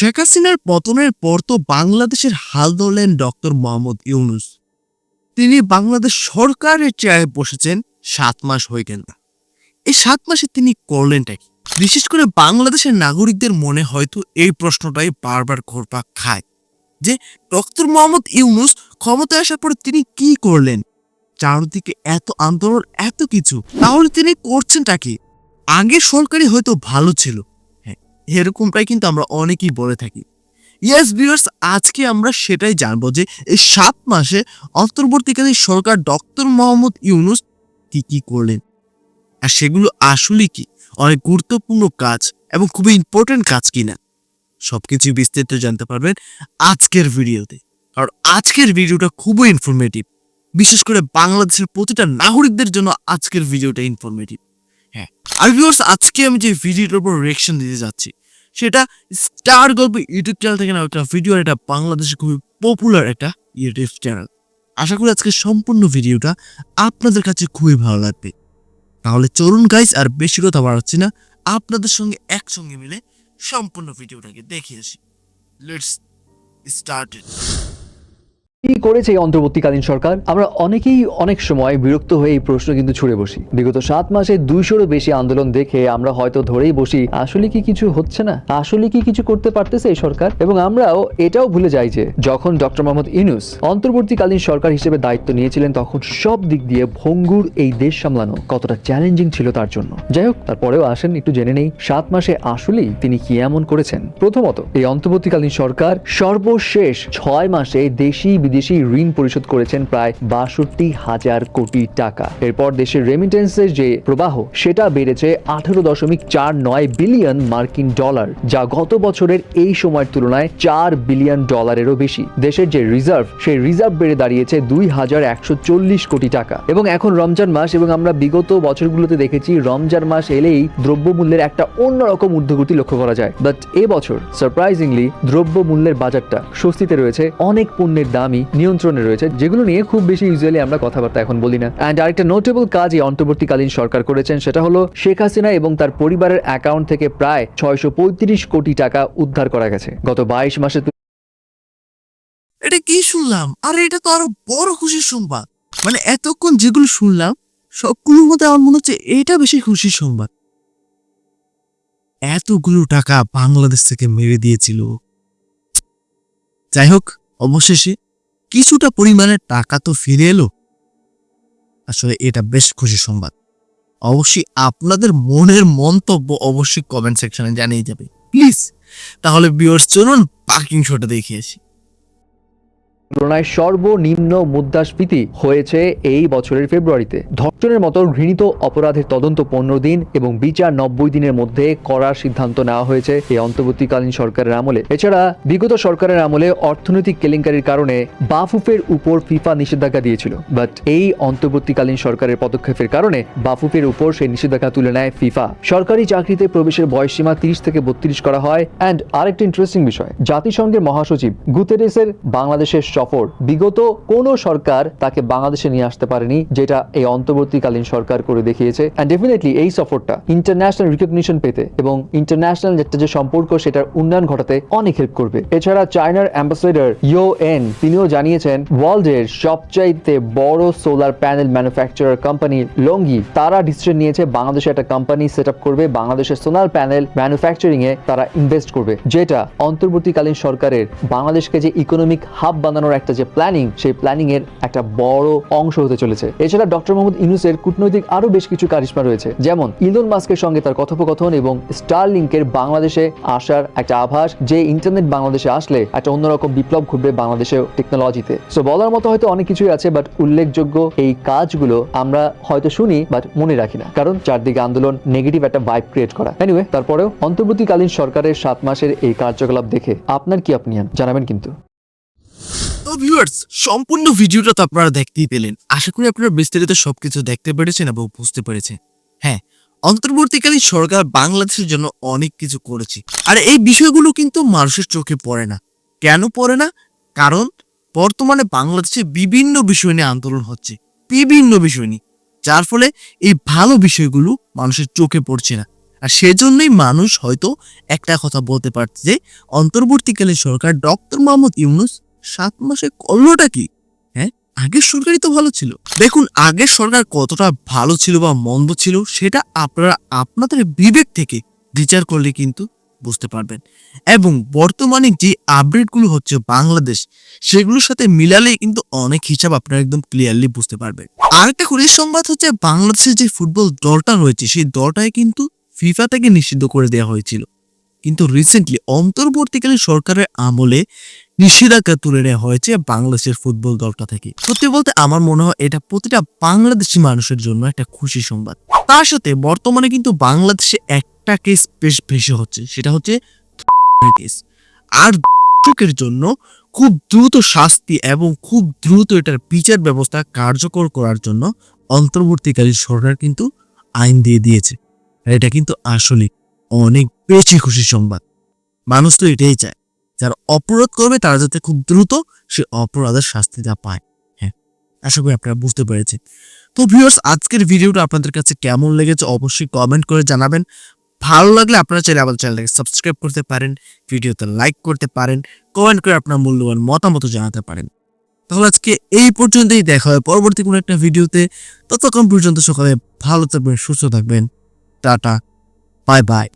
শেখ হাসিনার পতনের পর তো বাংলাদেশের হাল ধরলেন ডক্টর মোহাম্মদ ইউনুস। তিনি বাংলাদেশ সরকারের চেয়ারে বসেছেন সাত মাস হয়ে গেল। এই সাত মাসে তিনি করলেনটা কি? বিশেষ করে বাংলাদেশের নাগরিকদের মনে হয়তো এই প্রশ্নটাই বারবার ঘোরপাক খায় যে ডক্টর মোহাম্মদ ইউনুস ক্ষমতায় আসার পরে তিনি কি করলেন? চারদিকে এত আন্দোলন, এত কিছু, তাহলে তিনি করছেনটা কি? আগে সরকারি হয়তো ভালো ছিল এরকমটাই কিন্তু আমরা অনেকেই বলে থাকি। ইয়েস ভিউয়ার্স আজকে আমরা সেটাই জানব যে এই সাত মাসে অন্তর্বর্তীকালীন সরকার ডক্টর মোহাম্মদ ইউনুস কি কি করলেন? আর সেগুলো আসলে কি? অনেক গুরুত্বপূর্ণ কাজ এবং খুবই ইম্পর্টেন্ট কাজ কিনা? সবকিছু বিস্তারিত জানতে পারবেন আজকের ভিডিওতে। কারণ আজকের ভিডিওটা খুবই ইনফরমেটিভ বিশেষ করে বাংলাদেশের প্রতিটা নাগরিকদের জন্য আজকের ভিডিওটা ইনফরমেটিভ হ্যাঁ। আর ভিউয়ার্স আজকে আমি যে ভিডিওটার উপর রিয়েকশন দিতে যাচ্ছি, সেটা স্টার গল্প ইউটিউব চ্যানেল থেকে না একটা ভিডিও এটা বাংলাদেশে খুবই পপুলার একটা ইউটিউব চ্যানেল আশা করি আজকে সম্পূর্ণ ভিডিওটা আপনাদের কাছে খুবই ভালো লাগবে। তাহলে চলুন গাইস আর বেশি কথা বাড়াচ্ছি না, আপনাদের সঙ্গে একসঙ্গে মিলে সম্পূর্ণ ভিডিওটাকে দেখে আসি। লেটস স্টার্ট কি করেছে এই অন্তর্বর্তীকালীন সরকার? আমরা অনেকেই অনেক সময় বিরক্ত হয়ে এই প্রশ্ন কিন্তু ছুড়ে বসি। বিগত সাত মাসে দুইশোরও বেশি আন্দোলন দেখে আমরা হয়তো ধরেই বসি, আসলে কি কিছু হচ্ছে না? আসলে কি কিছু করতে পারতেছে এই সরকার? এবং আমরাও এটাও ভুলে যাই যে, যখন ডক্টর মোহাম্মদ ইউনুস অন্তর্বর্তীকালীন সরকার হিসেবে দায়িত্ব নিয়েছিলেন, তখন সব দিক দিয়ে ভঙ্গুর এই দেশ সামলানো কতটা চ্যালেঞ্জিং ছিল তার জন্য। যাই হোক, তারপরেও আসেন, একটু জেনে নেই, সাত মাসে আসলেই তিনি কি এমন করেছেন? প্রথমত, এই অন্তর্বর্তীকালীন সরকার সর্বশেষ ছয় মাসে দেশি বিদেশি ঋণ পরিশোধ করেছেন প্রায় বাষট্টি হাজার কোটি টাকা। এরপর দেশের রেমিটেন্সের যে প্রবাহ, সেটা বেড়েছে আঠারো দশমিক চার নয় বিলিয়ন মার্কিন ডলার, যা গত বছরের এই সময়ের তুলনায় চার বিলিয়ন ডলারেরও বেশি। দেশের যে রিজার্ভ সেই রিজার্ভ বেড়ে দাঁড়িয়েছে দুই হাজার একশো চল্লিশ কোটি টাকা। এবং এখন রমজান মাস, এবং আমরা বিগত বছরগুলোতে দেখেছি রমজান মাস এলেই দ্রব্যমূল্যের একটা অন্যরকম ঊর্ধ্বগতি লক্ষ্য করা যায়। বাট এবছর সারপ্রাইজিংলি দ্রব্যমূল্যের বাজারটা স্বস্তিতে রয়েছে, অনেক পণ্যের দামই নিয়ন্ত্রণে রয়েছে, যেগুলো নিয়ে খুব বেশি ইউজুয়ালি আমরা কথাবার্তা এখন বলি না। অ্যান্ড আরেকটা নোটেবল কাজ এই অন্তর্বর্তীকালীন সরকার করেছেন, সেটা হলো শেখ হাসিনা এবং তার পরিবারের অ্যাকাউন্ট থেকে প্রায় ছয়শো পঁয়ত্রিশ কোটি টাকা উদ্ধার করা গেছে। গত বাইশ মাসে এটা কি শুনলাম? এটা তো আরও বড় সংবাদ। মানে এতক্ষণ যেগুলো শুনলাম, সবগুলোর মধ্যে আমার মনে হচ্ছে এটা বেশি খুশির সংবাদ। এতগুলো টাকা বাংলাদেশ থেকে মেরে দিয়েছিল। যাই হোক, অবশেষে কিছুটা পরিমাণে টাকা তো ফিরে এলো। আসলে এটা বেশ খুশি সংবাদ। অবশ্যই আপনাদের মনের মন্তব্য অবশ্যই কমেন্ট সেকশনে জানিয়ে যাবে। প্লিজ তাহলে বিয়র্স চলুন পার্কিং শোটা দেখিয়েছি তুলনায় সর্বনিম্ন মুদ্রাস্ফীতি হয়েছে এই বছরের ফেব্রুয়ারিতে। ধর্ষণের মতো ঘৃণিত অপরাধের তদন্ত পনেরো দিন এবং বিচার নব্বই দিনের মধ্যে করার সিদ্ধান্ত নেওয়া হয়েছে এই অন্তর্বর্তীকালীন সরকারের আমলে। এছাড়া বিগত সরকারের আমলে অর্থনৈতিক কেলেঙ্কারির কারণে বাফুফের উপর ফিফা নিষেধাজ্ঞা দিয়েছিল। বাট এই অন্তর্বর্তীকালীন সরকারের পদক্ষেপের কারণে বাফুফের উপর সেই নিষেধাজ্ঞা তুলে নেয় ফিফা। সরকারি চাকরিতে প্রবেশের বয়সসীমা তিরিশ থেকে বত্রিশ করা হয়। অ্যান্ড আরেকটা ইন্টারেস্টিং বিষয়, জাতিসংঘের মহাসচিব গুতেরেসের বাংলাদেশের সফর। বিগত কোন সরকার তাকে বাংলাদেশে নিয়ে আসতে পারেনি, যেটা এই অন্তর্বর্তীকালীন সরকার করে দেখিয়েছে। ডেফিনেটলি এই সফরটা ইন্টারন্যাশনাল রিকগনিশন পেতে এবং ইন্টারন্যাশনাল একটা যে সম্পর্ক, সেটার উন্নয়ন ঘটাতে অনেক হেল্প করবে। এছাড়া চায়নার অ্যাম্বাসেডর ইও এন তিনিও জানিয়েছেন ওয়ার্ল্ডের সবচাইতে বড় সোলার প্যানেল ম্যানুফ্যাকচারার কোম্পানি লঙ্গি তারা ডিসিশন নিয়েছে বাংলাদেশে একটা কোম্পানি সেট করবে, বাংলাদেশের সোলার প্যানেল ম্যানুফ্যাকচারিং এ তারা ইনভেস্ট করবে, যেটা অন্তর্বর্তীকালীন সরকারের বাংলাদেশকে যে ইকোনমিক হাব বানানোর একটা যে প্ল্যানিং সেই প্ল্যানিং এর একটা বড় অংশ হতে চলেছে। এছাড়া ডক্টর মোহাম্মদ ইউনুসের কূটনৈতিক আরও বেশ কিছু কারিশমা রয়েছে। যেমন ইলন মাস্কের সঙ্গে তার কথোপকথন এবং স্টার লিঙ্কের বাংলাদেশে আসার একটা আভাস, যে ইন্টারনেট বাংলাদেশে আসলে একটা অন্যরকম বিপ্লব ঘটবে বাংলাদেশের টেকনোলজিতে সো বলার মতো হয়তো অনেক কিছুই আছে বাট উল্লেখযোগ্য এই কাজগুলো আমরা হয়তো শুনি বাট মনে রাখি না। কারণ চারদিকে আন্দোলন নেগেটিভ একটা ভাইব ক্রিয়েট করা। এনিওয়ে তারপরেও অন্তর্বর্তীকালীন সরকারের সাত মাসের এই কার্যকলাপ দেখে আপনার কি অপিনিয়ন জানাবেন কিন্তু। তো ভিউয়ার্স সম্পূর্ণ ভিডিওটা তো আপনারা দেখতেই পেলেন। আশা করি আপনারা বিস্তারিত সবকিছু দেখতে পেরেছেন এবং বুঝতে পেরেছেন। হ্যাঁ অন্তর্বর্তীকালীন সরকার বাংলাদেশের জন্য অনেক কিছু করেছে। আর এই বিষয়গুলো কিন্তু মানুষের চোখে পড়ে না। কেন পড়ে না? কারণ বর্তমানে বাংলাদেশে বিভিন্ন বিষয় নিয়ে আন্দোলন হচ্ছে। বিভিন্ন বিষয় নিয়ে। যার ফলে এই ভালো বিষয়গুলো মানুষের চোখে পড়ছে না। আর সেজন্যই মানুষ হয়তো একটা কথা বলতে পারছে যে, অন্তর্বর্তীকালীন সরকার ডক্টর মোহাম্মদ ইউনুস সাত মাসে করলোটা কি? হ্যাঁ? আগের সরকারই তো ভালো ছিল। দেখুন, আগের সরকার কতটা ভালো ছিল বা মন্দ ছিল, সেটা আপনারা আপনাদের বিবেক থেকে বিচার করলে কিন্তু বুঝতে পারবেন। এবং বর্তমানে যে আপডেটগুলো হচ্ছে বাংলাদেশ, সেগুলোর সাথে মিলালে কিন্তু অনেক হিসাব আপনারা একদম ক্লিয়ারলি বুঝতে পারবেন। আরেকটা খুশির সংবাদ হচ্ছে, বাংলাদেশের যে ফুটবল দলটা রয়েছে, সেই দলটাই কিন্তু ফিফা থেকে নিষিদ্ধ করে দেওয়া হয়েছিল। কিন্তু রিসেন্টলি অন্তর্বর্তীকালীন সরকারের আমলে নিষেধাজ্ঞা তুলে নেওয়া হয়েছে বাংলাদেশের ফুটবল দলটা থেকে। সত্যি বলতে আমার মনে হয় এটা প্রতিটা বাংলাদেশি মানুষের জন্য একটা খুশি সংবাদ। তার সাথে বর্তমানে কিন্তু বাংলাদেশে একটা কেস বেশ বেশি হচ্ছে, সেটা হচ্ছে কেস আর দর্শকের জন্য খুব দ্রুত শাস্তি এবং খুব দ্রুত এটার বিচার ব্যবস্থা কার্যকর করার জন্য অন্তর্বর্তীকালীন সরকার কিন্তু আইন দিয়ে দিয়েছে। এটা কিন্তু আসলে অনেক বেশি খুশি সংবাদ। মানুষ তো এটাই চায়, যারা অপরাধ করবে তারা যাতে খুব দ্রুত সে অপরাধের শাস্তিটা পায়। হ্যাঁ আশা করি আপনারা বুঝতে পেরেছেন। তো ভিউয়ার্স আজকের ভিডিওটা আপনাদের কাছে কেমন লেগেছে অবশ্যই কমেন্ট করে জানাবেন। ভালো লাগলে আপনারা চাইলে আমাদের চ্যানেলটাকে সাবস্ক্রাইব করতে পারেন, ভিডিওতে লাইক করতে পারেন কমেন্ট করে আপনার মূল্যবান মতামত জানাতে পারেন। তাহলে আজকে এই পর্যন্তই দেখা হয় পরবর্তী কোনো একটা ভিডিওতে। ততক্ষণ পর্যন্ত সকালে ভালো থাকবেন, সুস্থ থাকবেন। Tata bye bye